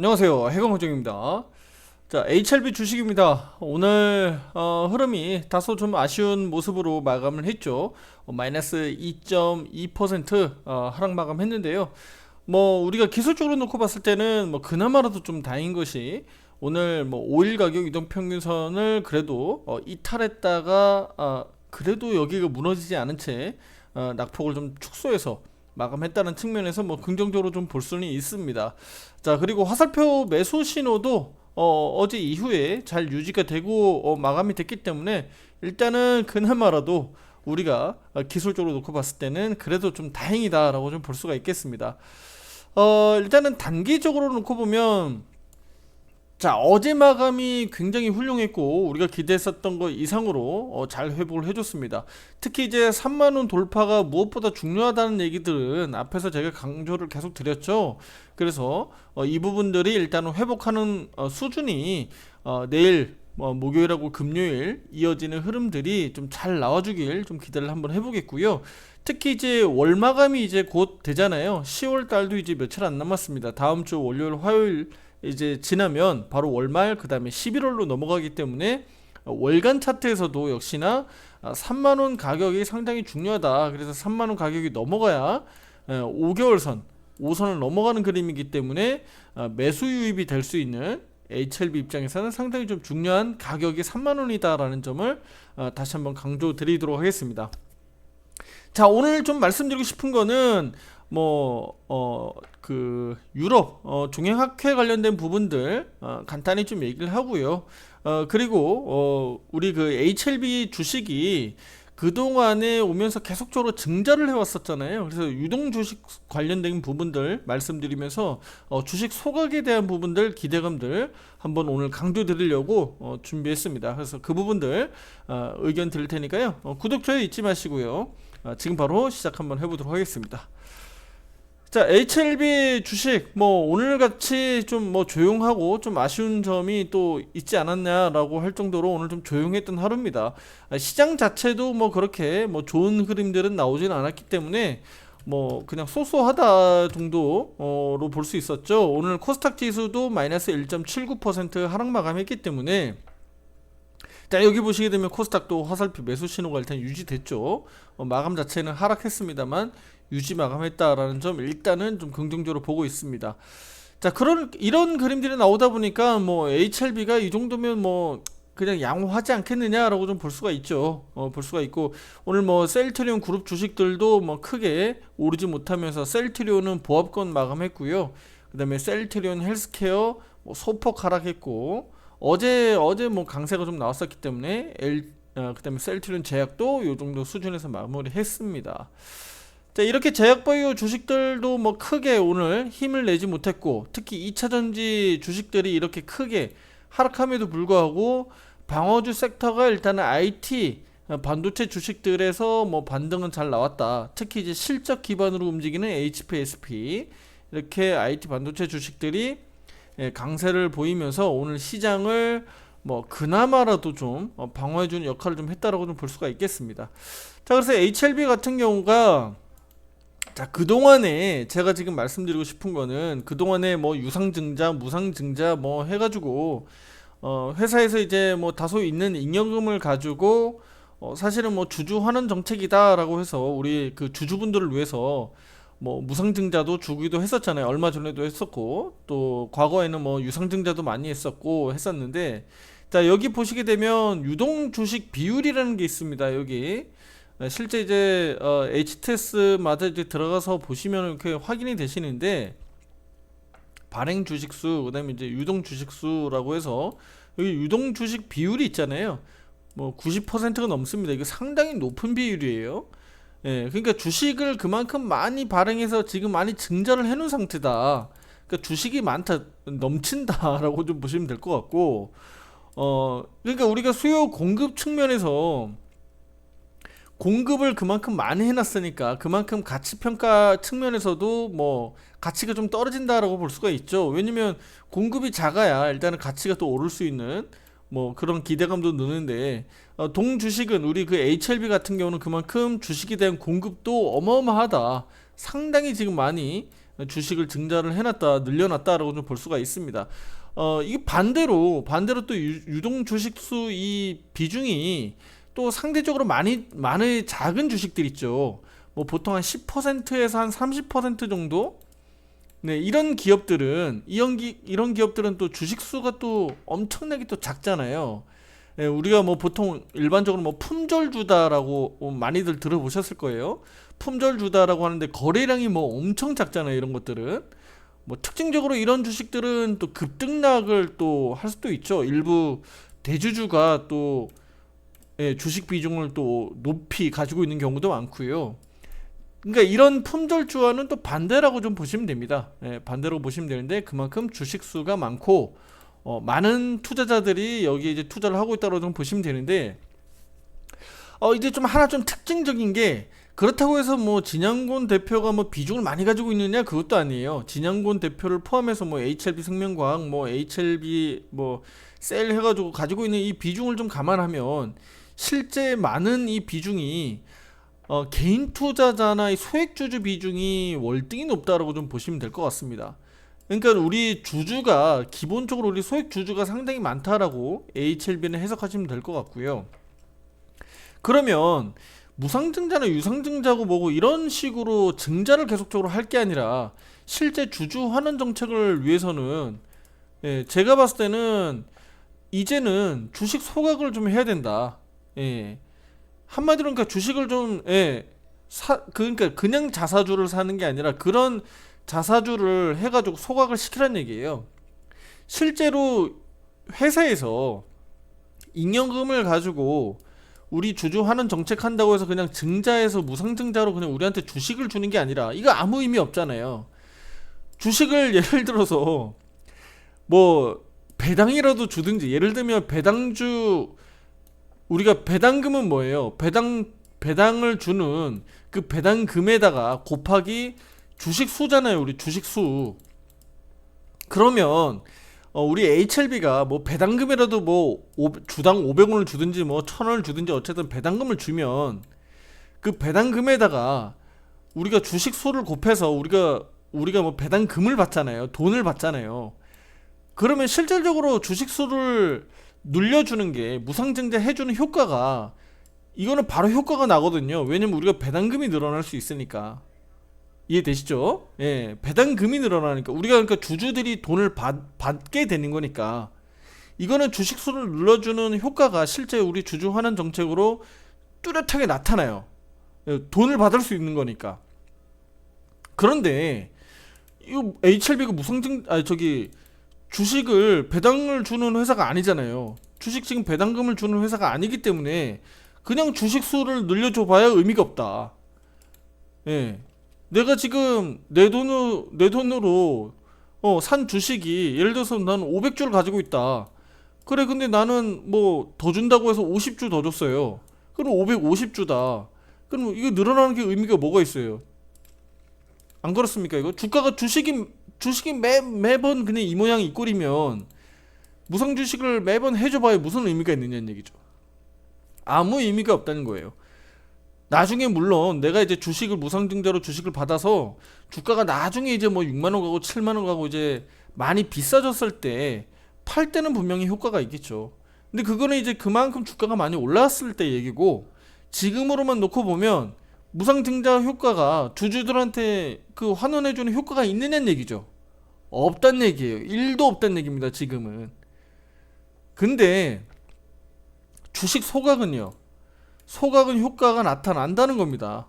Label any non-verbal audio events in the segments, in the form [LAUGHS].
안녕하세요. 해공호정입니다. 자, HLB 주식입니다. 오늘 어, 흐름이 다소 좀 아쉬운 모습으로 마감을 했죠. 어, 마이너스 2.2% 어, 하락 마감했는데요. 뭐 우리가 기술적으로 놓고 봤을 때는 뭐 그나마라도 좀 다행인 것이 오늘 뭐 5일 가격 이동 평균선을 그래도 어, 이탈했다가 어, 그래도 여기가 무너지지 않은 채 어, 낙폭을 좀 축소해서 마감했다는 측면에서 뭐 긍정적으로 좀 볼 수는 있습니다. 자 그리고 화살표 매수 신호도 어, 어제 이후에 잘 유지가 되고 어, 마감이 됐기 때문에 일단은 그나마라도 우리가 어, 기술적으로 놓고 봤을 때는 그래도 좀 다행이다라고 좀 볼 수가 있겠습니다. 어, 일단은 단기적으로 놓고 보면 자 어제 마감이 굉장히 훌륭했고 우리가 기대했었던 것 이상으로 어, 잘 회복을 해줬습니다. 특히 이제 3만 원 돌파가 무엇보다 중요하다는 얘기들은 앞에서 제가 강조를 계속 드렸죠. 그래서 어, 이 부분들이 일단은 회복하는 어, 수준이 어, 내일 뭐 목요일하고 금요일 이어지는 흐름들이 좀 잘 나와주길 좀 기대를 한번 해보겠고요. 특히 이제 월 마감이 이제 곧 되잖아요. 10월 달도 이제 며칠 안 남았습니다. 다음 주 월요일, 화요일 이제 지나면 바로 월말 그 다음에 11월로 넘어가기 때문에 월간 차트에서도 역시나 3만 원 가격이 상당히 중요하다. 그래서 3만 원 가격이 넘어가야 5개월 선, 5선을 넘어가는 그림이기 때문에 매수 유입이 될 수 있는 HLB 입장에서는 상당히 좀 중요한 가격이 3만 원이다라는 점을 어, 다시 한번 강조드리도록 하겠습니다. 자, 오늘 좀 말씀드리고 싶은 거는 뭐, 어, 그, 유럽, 어, 종횡학회 관련된 부분들, 어, 간단히 좀 얘기를 하고요. 어, 그리고, 어, 우리 그 HLB 주식이 그동안에 오면서 계속적으로 증자를 해왔었잖아요. 그래서 유동 주식 관련된 부분들 말씀드리면서 어, 주식 소각에 대한 부분들 기대감들 한번 오늘 강조 드리려고 어, 준비했습니다. 그래서 그 부분들 어, 의견 드릴 테니까요. 어, 구독 좋아요 잊지 마시고요. 어, 지금 바로 시작 한번 해보도록 하겠습니다. 자, HLB 주식 뭐 오늘 같이 좀 뭐 조용하고 좀 아쉬운 점이 또 있지 않았냐라고 할 정도로 오늘 좀 조용했던 하루입니다. 아, 시장 자체도 뭐 그렇게 뭐 좋은 흐름들은 나오진 않았기 때문에 뭐 그냥 쏘쏘하다 정도로 볼 수 있었죠. 오늘 코스닥 지수도 마이너스 1.79% 하락 마감했기 때문에 자 여기 보시게 되면 코스닥도 화살표 매수 신호가 일단 유지됐죠. 어, 마감 자체는 하락했습니다만 유지 마감했다라는 점 일단은 좀 긍정적으로 보고 있습니다. 자 그런 이런 그림들이 나오다 보니까 뭐 HLB가 이 정도면 뭐 그냥 양호하지 않겠느냐라고 좀 볼 수가 있죠. 어, 볼 수가 있고 오늘 뭐 셀트리온 그룹 주식들도 뭐 크게 오르지 못하면서 셀트리온은 보합권 마감했고요. 그다음에 셀트리온 헬스케어 뭐 소폭 하락했고 어제 어제 뭐 강세가 좀 나왔었기 때문에 L 어, 그다음에 셀트리온 제약도 요 정도 수준에서 마무리했습니다. 자, 이렇게 제약바이오 주식들도 뭐 크게 오늘 힘을 내지 못했고, 특히 2차전지 주식들이 이렇게 크게 하락함에도 불구하고, 방어주 섹터가 일단은 IT, 반도체 주식들에서 뭐 반등은 잘 나왔다. 특히 이제 실적 기반으로 움직이는 HPSP, 이렇게 IT 반도체 주식들이 예, 강세를 보이면서 오늘 시장을 뭐 그나마라도 좀 어, 방어해주는 역할을 좀 했다라고 좀 볼 수가 있겠습니다. 자, 그래서 HLB 같은 경우가 자, 그동안에 제가 지금 말씀드리고 싶은 거는 그동안에 뭐 유상증자, 무상증자 뭐 해가지고 어, 회사에서 이제 뭐 다소 있는 잉여금을 가지고 어, 사실은 뭐 주주 환원 정책이다라고 해서 우리 그 주주분들을 위해서 뭐 무상증자도 주기도 했었잖아요. 얼마 전에도 했었고 또 과거에는 뭐 유상증자도 많이 했었고 했었는데 자 여기 보시게 되면 유동 주식 비율이라는 게 있습니다. 여기 네, 실제 이제 어, HTS마다 이제 들어가서 보시면 이렇게 확인이 되시는데 발행 주식수 그다음에 이제 유동 주식수라고 해서 여기 유동 주식 비율이 있잖아요. 뭐 90%가 넘습니다. 이거 상당히 높은 비율이에요. 예, 그러니까 주식을 그만큼 많이 발행해서 지금 많이 증자를 해놓은 상태다. 그러니까 주식이 많다, 넘친다라고 좀 보시면 될 것 같고, 어, 그러니까 우리가 수요 공급 측면에서 공급을 그만큼 많이 해놨으니까 그만큼 가치 평가 측면에서도 뭐 가치가 좀 떨어진다라고 볼 수가 있죠. 왜냐면 공급이 작아야 일단은 가치가 또 오를 수 있는 뭐 그런 기대감도 느는데 어, 동 주식은 우리 그 HLB 같은 경우는 그만큼 주식에 대한 공급도 어마어마하다. 상당히 지금 많이 주식을 증자를 해놨다 늘려놨다라고 좀 볼 수가 있습니다. 어 이게 반대로 반대로 또 유, 유동 주식수 이 비중이 또 상대적으로 많이 많은 작은 주식들 있죠. 뭐 보통 한 10%에서 한 30% 정도 네, 이런 기업들은 이런 기 이런 기업들은 또 주식 수가 또 엄청나게 또 작잖아요. 예, 우리가 뭐 보통 일반적으로 뭐 품절주다라고 뭐 많이들 들어보셨을 거예요. 품절주다라고 하는데 거래량이 뭐 엄청 작잖아요. 이런 것들은 뭐 특징적으로 이런 주식들은 또 급등락을 또 할 수도 있죠. 일부 대주주가 또 예, 주식 비중을 또 높이 가지고 있는 경우도 많고요. 그러니까 이런 품절주와는 또 반대라고 좀 보시면 됩니다. 예, 반대로 보시면 되는데 그만큼 주식 수가 많고 어, 많은 투자자들이 여기에 이제 투자를 하고 있다고 좀 보시면 되는데 어, 이제 좀 하나 좀 특징적인 게 그렇다고 해서 뭐 진양곤 대표가 뭐 비중을 많이 가지고 있느냐 그것도 아니에요. 진양곤 대표를 포함해서 뭐 HLB 생명과학, 뭐 HLB 뭐 셀 해가지고 가지고 있는 이 비중을 좀 감안하면 실제 많은 이 비중이 어, 개인 투자자나 이 소액 주주 비중이 월등히 높다라고 좀 보시면 될 것 같습니다. 그러니까 우리 주주가 기본적으로 우리 소액 주주가 상당히 많다라고 HLB는 해석하시면 될 것 같고요. 그러면 무상증자나 유상증자고 뭐고 이런 식으로 증자를 계속적으로 할 게 아니라 실제 주주 환원 정책을 위해서는 예, 제가 봤을 때는 이제는 주식 소각을 좀 해야 된다. 예. 한마디로 그러니까 주식을 좀 예, 사 그러니까 그냥 자사주를 사는 게 아니라 그런 자사주를 해 가지고 소각을 시키라는 얘기예요. 실제로 회사에서 잉여금을 가지고 우리 주주 환원 정책 한다고 해서 그냥 증자해서 무상증자로 그냥 우리한테 주식을 주는 게 아니라 이거 아무 의미 없잖아요. 주식을 [LAUGHS] 예를 들어서 뭐 배당이라도 주든지 예를 들면 배당주 우리가 배당금은 뭐예요? 배당 배당을 주는 그 배당금에다가 곱하기 주식 수잖아요. 우리 주식 수. 그러면 어, 우리 HLB가 뭐 배당금이라도 뭐 오, 주당 500원을 주든지 뭐 1000원을 주든지 어쨌든 배당금을 주면 그 배당금에다가 우리가 주식 수를 곱해서 우리가 우리가 뭐 배당금을 받잖아요. 돈을 받잖아요. 그러면 실질적으로 주식 수를 눌려주는 게 무상증자 해주는 효과가 이거는 바로 효과가 나거든요. 왜냐면 우리가 배당금이 늘어날 수 있으니까. 이해되시죠? 예, 배당금이 늘어나니까 우리가 그러니까 주주들이 돈을 받, 받게 되는 거니까 이거는 주식 수를 눌러주는 효과가 실제 우리 주주 환원 정책으로 뚜렷하게 나타나요. 예, 돈을 받을 수 있는 거니까. 그런데 이거 HLB가 무상증 아 저기 주식을 배당을 주는 회사가 아니잖아요. 주식 지금 배당금을 주는 회사가 아니기 때문에 그냥 주식 수를 늘려줘 봐야 의미가 없다. 예. 내가 지금 내 돈으로 내 돈으로 어, 산 주식이 예를 들어서 나는 500주를 가지고 있다. 그래 근데 나는 뭐 더 준다고 해서 50주 더 줬어요. 그럼 550주다. 그럼 이거 늘어나는 게 의미가 뭐가 있어요? 안 그렇습니까 이거? 주가가 주식이 주식이 매 매번 그냥 이 모양 이 꼴이면 무상 주식을 매번 해줘봐야 무슨 의미가 있느냐는 얘기죠. 아무 의미가 없다는 거예요. 나중에 물론 내가 이제 주식을 무상증자로 주식을 받아서 주가가 나중에 이제 뭐 6만 원 가고 7만 원 가고 이제 많이 비싸졌을 때 팔 때는 분명히 효과가 있겠죠. 근데 그거는 이제 그만큼 주가가 많이 올라왔을 때 얘기고 지금으로만 놓고 보면 무상 증자 효과가 주주들한테 그 환원해주는 효과가 있느냐는 얘기죠. 없단 얘기예요. 1도 없단 얘기입니다. 지금은. 근데 주식 소각은요. 소각은 효과가 나타난다는 겁니다.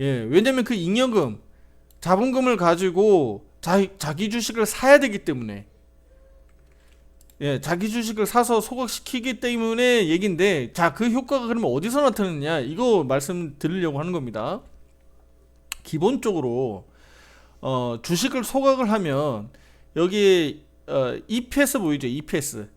예, 왜냐면 그 잉여금, 자본금을 가지고 자, 자기 주식을 사야 되기 때문에 예, 자기 주식을 사서 소각시키기 때문에 얘긴데 자, 그 효과가 그러면 어디서 나타나느냐? 이거 말씀드리려고 하는 겁니다. 기본적으로 어, 주식을 소각을 하면 여기 어, EPS 보이죠? EPS.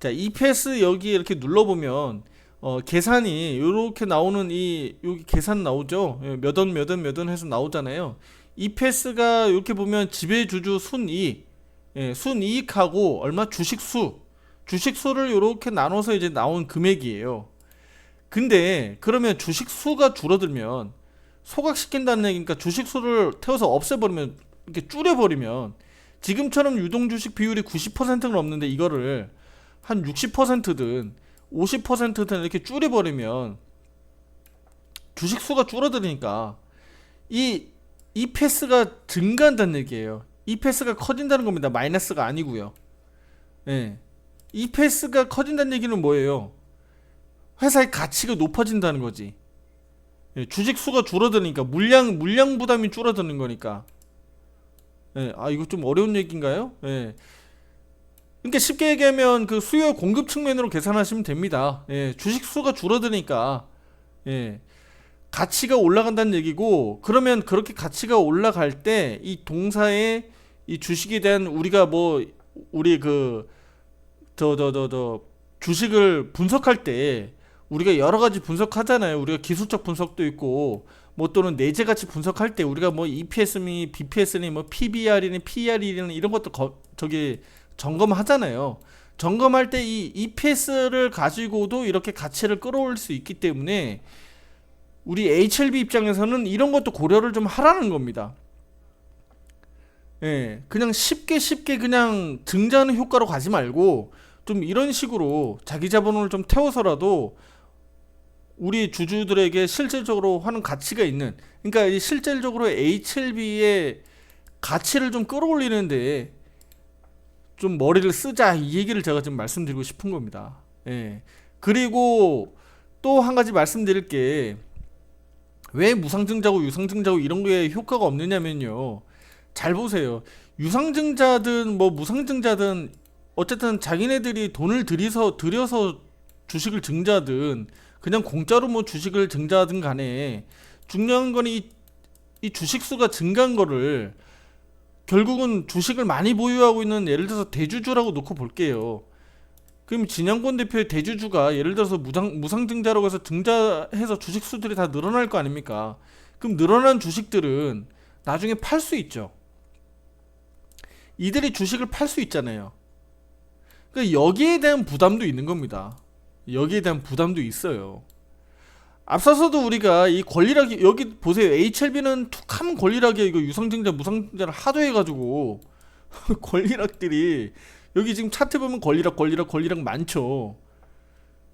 자, EPS 여기 이렇게 눌러 보면 어, 계산이 이렇게 나오는 이 여기 계산 나오죠. 예, 몇원 몇원 몇원 해서 나오잖아요. EPS가 이렇게 보면 지배주주 순이익, 예, 순이익하고 얼마 주식 수, 주식 수를 이렇게 나눠서 이제 나온 금액이에요. 근데 그러면 주식 수가 줄어들면 소각시킨다는 얘기니까 주식 수를 태워서 없애버리면 이렇게 줄여버리면 지금처럼 유동 주식 비율이 90%가 넘는데 이거를 한 60%든 50%든 이렇게 줄여버리면 주식 수가 줄어드니까 이 EPS가 증가한다는 얘기예요. EPS가 커진다는 겁니다. 마이너스가 아니고요. 예. EPS가 커진다는 얘기는 뭐예요? 회사의 가치가 높아진다는 거지. 예, 주식 수가 줄어드니까 물량 물량 부담이 줄어드는 거니까. 예, 아 이거 좀 어려운 얘기인가요? 예. 그러니까 쉽게 얘기하면 그 수요 공급 측면으로 계산하시면 됩니다. 예, 주식 수가 줄어드니까 예, 가치가 올라간다는 얘기고 그러면 그렇게 가치가 올라갈 때 이 동사의 이 주식에 대한 우리가 뭐 우리 그저저저저 주식을 분석할 때 우리가 여러 가지 분석하잖아요. 우리가 기술적 분석도 있고 뭐 또는 내재 가치 분석할 때 우리가 뭐 EPS니 BPS니 뭐 PBR이니 PR이니 이런 것도 거, 저기 점검하잖아요. 점검할 때 이 EPS를 가지고도 이렇게 가치를 끌어올릴 수 있기 때문에 우리 HLB 입장에서는 이런 것도 고려를 좀 하라는 겁니다. 예, 그냥 쉽게 쉽게 그냥 증자하는 효과로 가지 말고 좀 이런 식으로 자기 자본을 좀 태워서라도 우리 주주들에게 실질적으로 하는 가치가 있는 그러니까 이 실질적으로 HLB의 가치를 좀 끌어올리는데 좀 머리를 쓰자 이 얘기를 제가 지금 말씀드리고 싶은 겁니다. 예. 그리고 또 한 가지 말씀드릴 게 왜 무상증자고 유상증자고 이런 거에 효과가 없느냐면요. 잘 보세요. 유상증자든 뭐 무상증자든 어쨌든 자기네들이 돈을 들여서 들여서 주식을 증자든 그냥 공짜로 뭐 주식을 증자하든 간에 중요한 건 이 이 주식 수가 증가한 거를 결국은 주식을 많이 보유하고 있는 예를 들어서 대주주라고 놓고 볼게요. 그럼 진양권 대표의 대주주가 예를 들어서 무상 무상증자라고 해서 증자해서 주식 수들이 다 늘어날 거 아닙니까? 그럼 늘어난 주식들은 나중에 팔 수 있죠. 이들이 주식을 팔 수 있잖아요. 그러니까 여기에 대한 부담도 있는 겁니다. 여기에 대한 부담도 있어요. 앞서서도 우리가 이 권리락이 여기 보세요. HLB는 툭하면 권리락이야. 이거 유상증자 무상증자를 하도 해가지고 [LAUGHS] 권리락들이 여기 지금 차트 보면 권리락 권리락 권리락 많죠.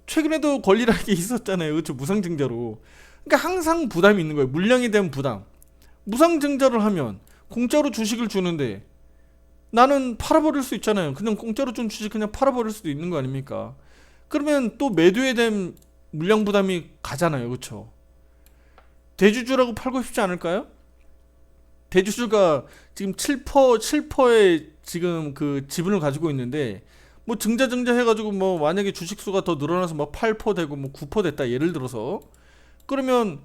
최근에도 권리락이 [LAUGHS] 있었잖아요. 그렇죠. 무상증자로. 그러니까 항상 부담이 있는 거예요. 물량에 대한 부담. 무상증자를 하면 공짜로 주식을 주는데 나는 팔아버릴 수 있잖아요. 그냥 공짜로 준 주식 그냥 팔아버릴 수도 있는 거 아닙니까? 그러면 또 매도에 대한 물량 부담이 가잖아요. 그렇죠? 대주주라고 팔고 싶지 않을까요? 대주주가 지금 7% 7%의 지금 그 지분을 가지고 있는데 뭐 증자 증자 해가지고 뭐 만약에 주식 수가 더 늘어나서 뭐8% 되고 뭐 9% 됐다 예를 들어서 그러면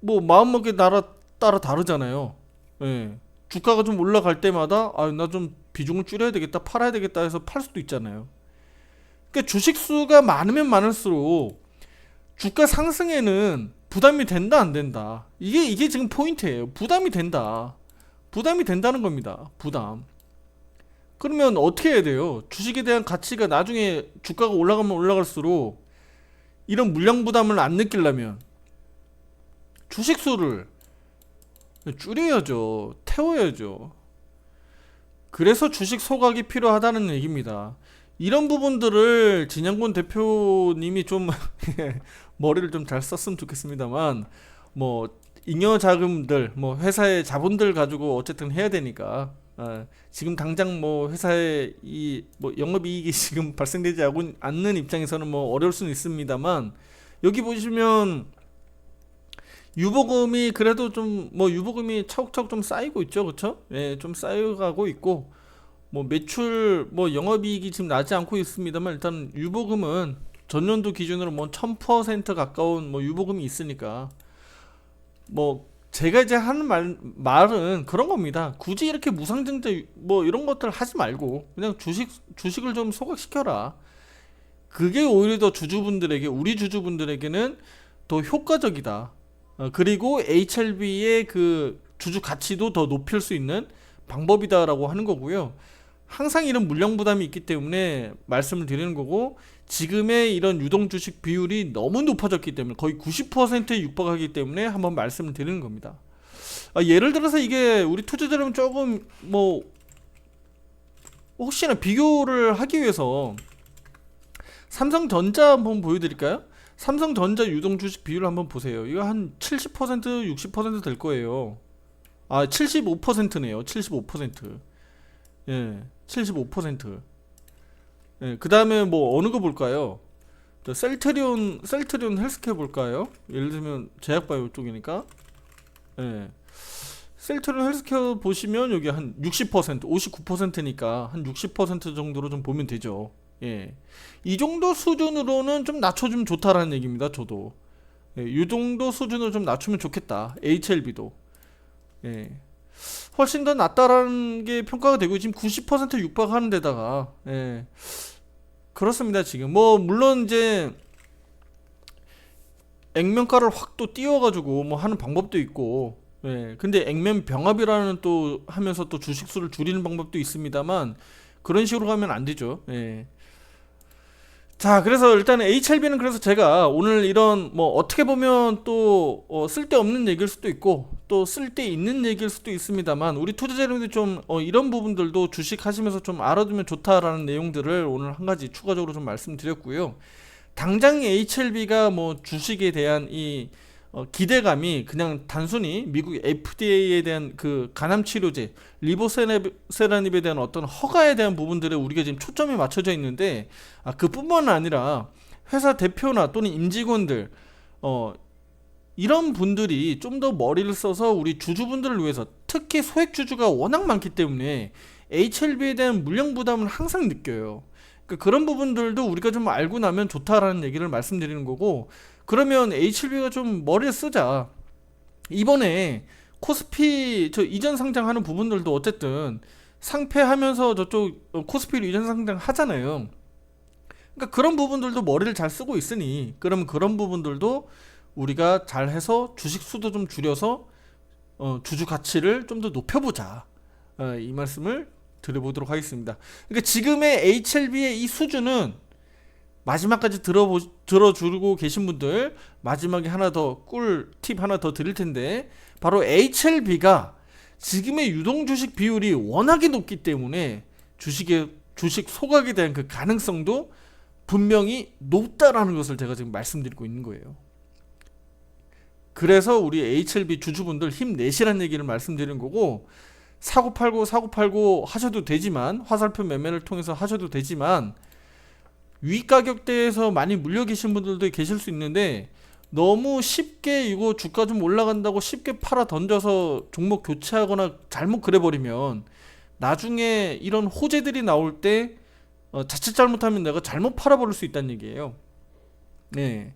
뭐 마음먹기 나라 따라 다르잖아요. 예. 주가가 좀 올라갈 때마다 아 나 좀 비중을 줄여야 되겠다 팔아야 되겠다 해서 팔 수도 있잖아요. 그러니까 주식 수가 많으면 많을수록 주가 상승에는 부담이 된다 안 된다 이게 이게 지금 포인트예요. 부담이 된다. 부담이 된다는 겁니다. 부담. 그러면 어떻게 해야 돼요? 주식에 대한 가치가 나중에 주가가 올라가면 올라갈수록 이런 물량 부담을 안 느끼려면 주식 수를 줄여야죠. 태워야죠. 그래서 주식 소각이 필요하다는 얘기입니다. 이런 부분들을 진양군 대표님이 좀 [LAUGHS] 머리를 좀 잘 썼으면 좋겠습니다만 뭐 잉여 자금들 뭐 회사의 자본들 가지고 어쨌든 해야 되니까 아, 지금 당장 뭐 회사의 이 뭐 영업이익이 [LAUGHS] 지금 발생되지 않는 입장에서는 뭐 어려울 수는 있습니다만 여기 보시면 유보금이 그래도 좀 뭐 유보금이 차곡차곡 좀 쌓이고 있죠, 그렇죠? 예, 좀 쌓여가고 있고 뭐 매출 뭐 영업이익이 지금 나지 않고 있습니다만 일단 유보금은 전년도 기준으로 뭐 1000% 가까운 뭐 유보금이 있으니까 뭐 제가 이제 하는 말 말은 그런 겁니다. 굳이 이렇게 무상증자 뭐 이런 것들 하지 말고 그냥 주식 주식을 좀 소각시켜라. 그게 오히려 더 주주분들에게 우리 주주분들에게는 더 효과적이다. 어, 그리고 HLB의 그 주주 가치도 더 높일 수 있는 방법이다라고 하는 거고요. 항상 이런 물량 부담이 있기 때문에 말씀을 드리는 거고 지금의 이런 유동 주식 비율이 너무 높아졌기 때문에 거의 90%에 육박하기 때문에 한번 말씀을 드리는 겁니다. 아, 예를 들어서 이게 우리 투자자라면 조금 뭐 혹시나 비교를 하기 위해서 삼성전자 한번 보여드릴까요? 삼성전자 유동 주식 비율 한번 보세요. 이거 한 70% 60%될 거예요. 아 75%네요. 75%. 예, 75%. 예, 그 다음에 뭐 어느 거 볼까요? 저 셀트리온 셀트리온 헬스케어 볼까요? 예를 들면 제약바이오 쪽이니까. 예. 셀트리온 헬스케어 보시면 여기 한 60%, 59%니까 한 60% 정도로 좀 보면 되죠. 예. 이 정도 수준으로는 좀 낮춰주면 좋다라는 얘기입니다. 저도. 예, 이 정도 수준으로 좀 낮추면 좋겠다. HLB도. 예. 훨씬 더 낫다라는 게 평가가 되고 지금 90% 육박하는 데다가 예. 그렇습니다. 지금 뭐 물론 이제 액면가를 확 또 띄워가지고 뭐 하는 방법도 있고 예. 근데 액면 병합이라는 또 하면서 또 주식 수를 줄이는 방법도 있습니다만 그런 식으로 가면 안 되죠. 예. 자, 그래서 일단은 HLB는 그래서 제가 오늘 이런 뭐 어떻게 보면 또 어, 쓸데없는 얘기일 수도 있고 또 쓸데 있는 얘기일 수도 있습니다만 우리 투자자 여러분들 좀 어, 이런 부분들도 주식 하시면서 좀 알아두면 좋다라는 내용들을 오늘 한 가지 추가적으로 좀 말씀드렸고요. 당장 HLB가 뭐 주식에 대한 이 어, 기대감이 그냥 단순히 미국 FDA에 대한 그 간암 치료제 리보세라닙에 대한 어떤 허가에 대한 부분들에 우리가 지금 초점이 맞춰져 있는데 아, 그뿐만 아니라 회사 대표나 또는 임직원들 어 이런 분들이 좀 더 머리를 써서 우리 주주분들을 위해서 특히 소액 주주가 워낙 많기 때문에 HLB에 대한 물량 부담을 항상 느껴요. 그러니까 그런 부분들도 우리가 좀 알고 나면 좋다라는 얘기를 말씀드리는 거고 그러면 HLB가 좀 머리를 쓰자. 이번에 코스피 저 이전 상장하는 부분들도 어쨌든 상패하면서 저쪽 어, 코스피로 이전 상장 하잖아요. 그러니까 그런 부분들도 머리를 잘 쓰고 있으니 그럼 그런 부분들도 우리가 잘 해서 주식 수도 좀 줄여서 어, 주주 가치를 좀 더 높여보자. 어, 이 말씀을 드려보도록 하겠습니다. 그러니까 지금의 HLB의 이 수준은 마지막까지 들어보, 들어주고 계신 분들 마지막에 하나 더 꿀 팁 하나 더 드릴 텐데 바로 HLB가 지금의 유동 주식 비율이 워낙에 높기 때문에 주식의 주식 소각에 대한 그 가능성도 분명히 높다라는 것을 제가 지금 말씀드리고 있는 거예요. 그래서 우리 HLB 주주분들 힘내시라는 얘기를 말씀드리는 거고 사고 팔고 사고 팔고 하셔도 되지만 화살표 매매를 통해서 하셔도 되지만 위 가격대에서 많이 물려 계신 분들도 계실 수 있는데 너무 쉽게 이거 주가 좀 올라간다고 쉽게 팔아 던져서 종목 교체하거나 잘못 그래버리면 나중에 이런 호재들이 나올 때 어, 자칫 잘못하면 내가 잘못 팔아버릴 수 있다는 얘기예요. 네.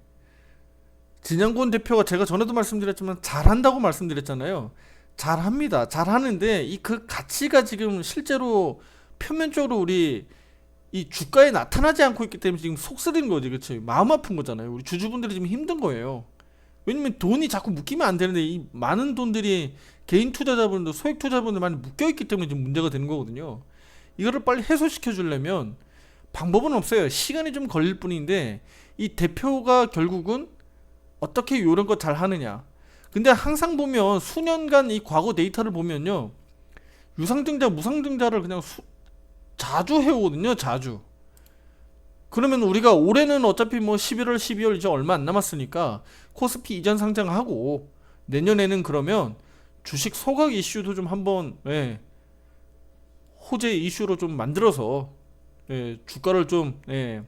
진양곤 대표가 제가 전에도 말씀드렸지만 잘한다고 말씀드렸잖아요. 잘합니다. 잘하는데 이 그 가치가 지금 실제로 표면적으로 우리 이 주가에 나타나지 않고 있기 때문에 지금 속 쓰린 거지, 그렇죠? 마음 아픈 거잖아요. 우리 주주분들이 지금 힘든 거예요. 왜냐면 돈이 자꾸 묶이면 안 되는데 이 많은 돈들이 개인 투자자분들, 소액 투자자분들 많이 묶여 있기 때문에 지금 문제가 되는 거거든요. 이거를 빨리 해소시켜 주려면 방법은 없어요. 시간이 좀 걸릴 뿐인데 이 대표가 결국은 어떻게 이런 거 잘 하느냐. 근데 항상 보면 수년간 이 과거 데이터를 보면요. 유상증자, 무상증자를 그냥 수, 자주 해오거든요. 자주. 그러면 우리가 올해는 어차피 뭐 11월, 12월 이제 얼마 안 남았으니까 코스피 이전 상장하고 내년에는 그러면 주식 소각 이슈도 좀 한번 예, 호재 이슈로 좀 만들어서 예, 주가를 좀 예,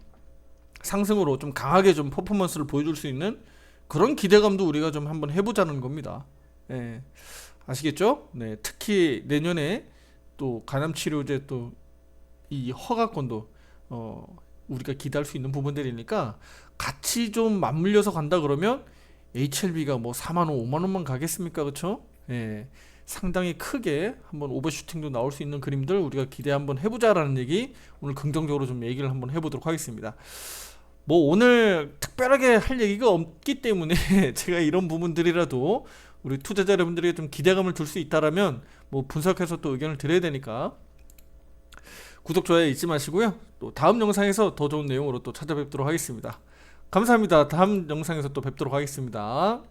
상승으로 좀 강하게 좀 퍼포먼스를 보여줄 수 있는 그런 기대감도 우리가 좀 한번 해보자는 겁니다. 예, 아시겠죠? 네, 특히 내년에 또 간암 치료제 또 이 허가권도 어, 우리가 기대할 수 있는 부분들이니까 같이 좀 맞물려서 간다 그러면 HLB가 뭐 4만 원, 5만 원만 가겠습니까? 그렇죠? 예. 상당히 크게 한번 오버슈팅도 나올 수 있는 그림들 우리가 기대 한번 해보자라는 얘기 오늘 긍정적으로 좀 얘기를 한번 해보도록 하겠습니다. 뭐 오늘 특별하게 할 얘기가 없기 때문에 [LAUGHS] 제가 이런 부분들이라도 우리 투자자 여러분들에게 좀 기대감을 줄 수 있다라면 뭐 분석해서 또 의견을 드려야 되니까 구독 좋아요 잊지 마시고요. 또 다음 영상에서 더 좋은 내용으로 또 찾아뵙도록 하겠습니다. 감사합니다. 다음 영상에서 또 뵙도록 하겠습니다.